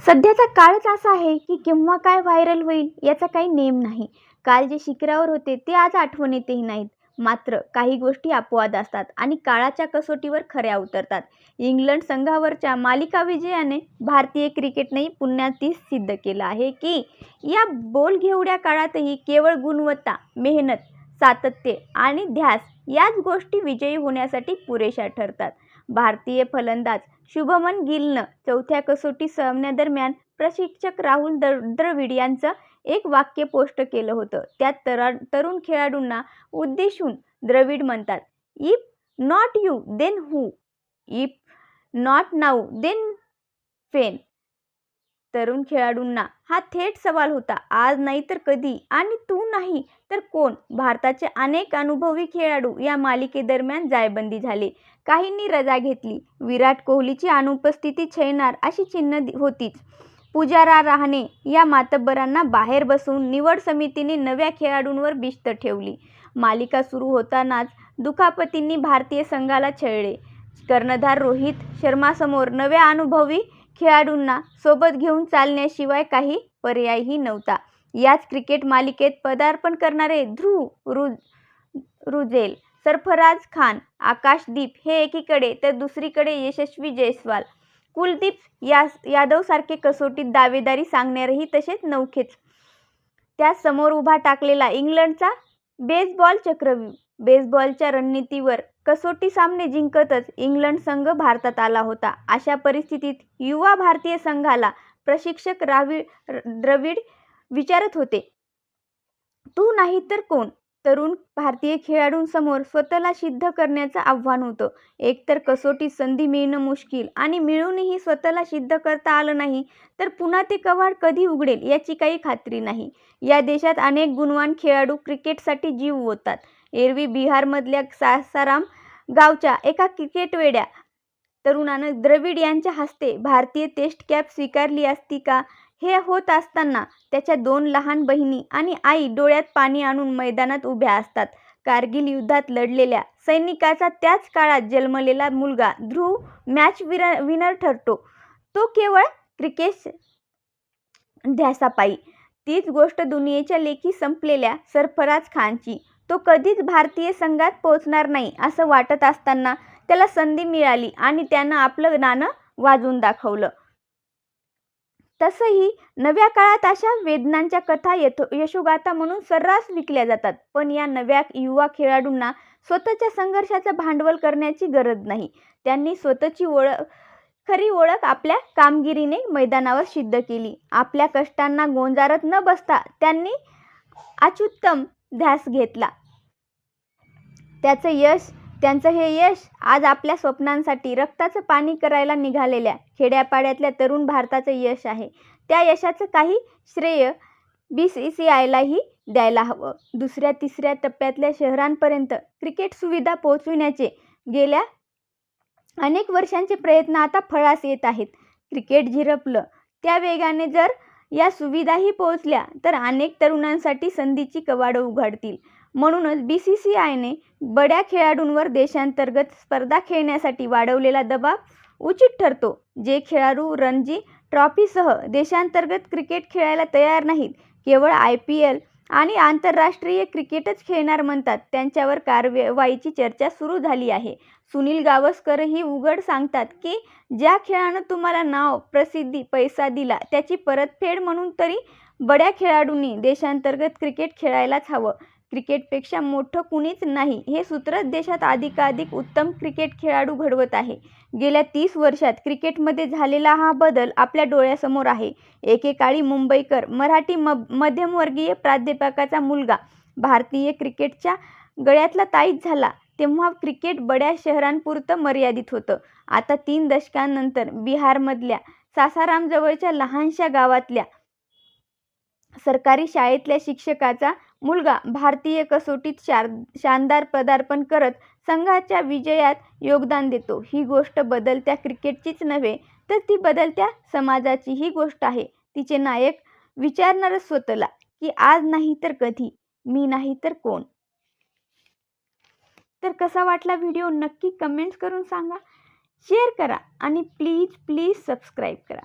सध्याचा काळच असा आहे की केव्हा काय व्हायरल होईल याचा काही नेम नाही. काल जे शिखरावर होते ते आज आठवणीतही नाहीत. मात्र काही गोष्टी अपवाद असतात आणि काळाच्या कसोटीवर खऱ्या उतरतात. इंग्लंड संघावरच्या मालिका विजयाने भारतीय क्रिकेटनेही पुन्हा तीस सिद्ध केलं आहे की या बोलघेवड्या काळातही केवळ गुणवत्ता मेहनत सातत्य आणि ध्यास याच गोष्टी विजयी होण्यासाठी पुरेशा ठरतात. भारतीय फलंदाज शुभमन गिलनं चौथ्या कसोटी सामन्यादरम्यान प्रशिक्षक राहुल द्र द्रविड यांचं एक वाक्य पोस्ट केलं होतं. त्यात तरा तरुण खेळाडूंना उद्देशून द्रविड म्हणतात if not you then who? If not now then when? तरुण खेळाडूंना हा थेट सवाल होता. आज नाही तर कधी? आणि तू नाही तर कोण? भारताचे अनेक अनुभवी खेळाडू या मालिकेदरम्यान जायबंदी झाले. काहींनी रजा घेतली. विराट कोहलीची अनुपस्थिती छळणार अशी चिन्ह होतीच. पुजारा रहाणे या मातब्बरांना बाहेर बसवून निवड समितीने नव्या खेळाडूंवर बिस्त ठेवली. मालिका सुरू होतानाच दुखापतींनी भारतीय संघाला छळले. कर्णधार रोहित शर्मासमोर नव्या अनुभवी खेळाडूंना सोबत घेऊन चालण्याशिवाय काही पर्यायही नव्हता. याच क्रिकेट मालिकेत पदार्पण करणारे ध्रुव रु रुजेल सरफराज खान आकाशदीप हे एकीकडे तर दुसरीकडे यशस्वी जयस्वाल. कुलदीप या यादवसारखे कसोटीत दावेदारी सांगणारेही तसेच नौखेच त्या समोर उभा टाकलेला इंग्लंडचा बेसबॉल चक्रव्यू बेसबॉलच्या रणनीतीवर कसोटी सामने जिंकतच इंग्लंड संघ भारतात आला होता. अशा परिस्थितीत युवा भारतीय संघाला प्रशिक्षक रावी द्रविड विचारत होते. तू नाही तर कोण? तरुण भारतीय खेळाडूंसमोर स्वतःला सिद्ध करण्याचं आव्हान होतं. एकतर कसोटी संधी मिळणं मुश्किल आणि मिळूनही स्वतःला सिद्ध करता आलं नाही तर पुन्हा ते कवाड कधी उघडेल याची काही खात्री नाही. या देशात अनेक गुणवान खेळाडू क्रिकेटसाठी जीव ओतात एरवी बिहारमधल्या सासाराम गावच्या एका क्रिकेटवेड्या तरुणानं द्रविड यांच्या हस्ते भारतीय टेस्ट कॅप स्वीकारली असती का हे होत असताना त्याच्या दोन लहान बहिणी आणि आई डोळ्यात पाणी आणून मैदानात उभ्या असतात. कारगिल युद्धात लढलेल्या सैनिकाचा त्याच काळात जन्मलेला मुलगा ध्रुव मॅच विर विनर ठरतो. तो केवळ क्रिकेट ध्यासापायी. तीच गोष्ट दुनियेच्या लेखी संपलेल्या सरफराज खानची. तो कधीच भारतीय संघात पोहोचणार नाही असं वाटत असताना त्याला संधी मिळाली आणि त्यानं आपलं नाणं वाजवून दाखवलं. तसंही नव्या काळात अशा वेदनांच्या कथा यथो यशोगाथा म्हणून सर्रास विकल्या जातात पण या नव्या युवा खेळाडूंना स्वतःच्या संघर्षाचं भांडवल करण्याची गरज नाही. त्यांनी स्वतःची ओळख खरी ओळख आपल्या कामगिरीने मैदानावर सिद्ध केली. आपल्या कष्टांना गोंजारत न बसता त्यांनी अत्युत्तम ध्यास घेतला. त्याचं यश त्यांचं हे यश आज आपल्या स्वप्नांसाठी रक्ताचं पाणी करायला निघालेल्या खेड्यापाड्यातल्या तरुण भारताचं यश आहे. त्या यशाचं काही श्रेय बी सी सी आयलाही द्यायला हवं. दुसऱ्या तिसऱ्या टप्प्यातल्या शहरांपर्यंत क्रिकेट सुविधा पोहोचविण्याचे गेल्या अनेक वर्षांचे प्रयत्न आता फळास येत आहेत. क्रिकेट झिरपलं. त्या वेगाने जर या सुविधाही पोहोचल्या तर अनेक तरुणांसाठी संधीची कवाडं उघडतील. म्हणूनच बी सी सी आयने बड्या खेळाडूंवर देशांतर्गत स्पर्धा खेळण्यासाठी वाढवलेला दबाव उचित ठरतो जे खेळाडू रणजी ट्रॉफीसह देशांतर्गत क्रिकेट खेळायला तयार नाहीत. केवळ आय पी एल आणि आंतरराष्ट्रीय क्रिकेटच खेळणार म्हणतात. त्यांच्यावर कारवाईची चर्चा सुरू झाली आहे. सुनील गावस्करही उघड सांगतात की ज्या खेळानं तुम्हाला नाव प्रसिद्धी पैसा दिला त्याची परतफेड म्हणून तरी बड्या खेळाडूंनी देशांतर्गत क्रिकेट खेळायलाच हवं. क्रिकेटपेक्षा मोठं कुणीच नाही हे सूत्रच देशात अधिकाधिक उत्तम क्रिकेट खेळाडू घडवत आहे. गेल्या तीस वर्षात क्रिकेटमध्ये झालेला हा बदल आपल्या डोळ्यासमोर आहे. एकेकाळी मुंबईकर मराठी म मध्यमवर्गीय प्राध्यापकाचा मुलगा भारतीय क्रिकेटच्या गळ्यातला ताईत झाला. तेव्हा क्रिकेट बड्या शहरांपुरतं मर्यादित होतं. आता तीन दशकांनंतर बिहारमधल्या सासारामजवळच्या लहानशा गावातल्या सरकारी शाळेतल्या शिक्षकाचा मुलगा भारतीय कसोटीत शार शानदार पदार्पण करत संघाच्या विजयात योगदान देतो. ही गोष्ट बदलत्या क्रिकेटचीच नव्हे तर ती बदलत्या समाजाची ही गोष्ट आहे. तिचे नायक विचारणारच स्वतःला की आज नाही तर कधी मी नाही तर कोण? तर कसा वाटला व्हिडिओ नक्की कमेंट्स करून सांगा. शेअर करा आणि प्लीज प्लीज सबस्क्राईब करा.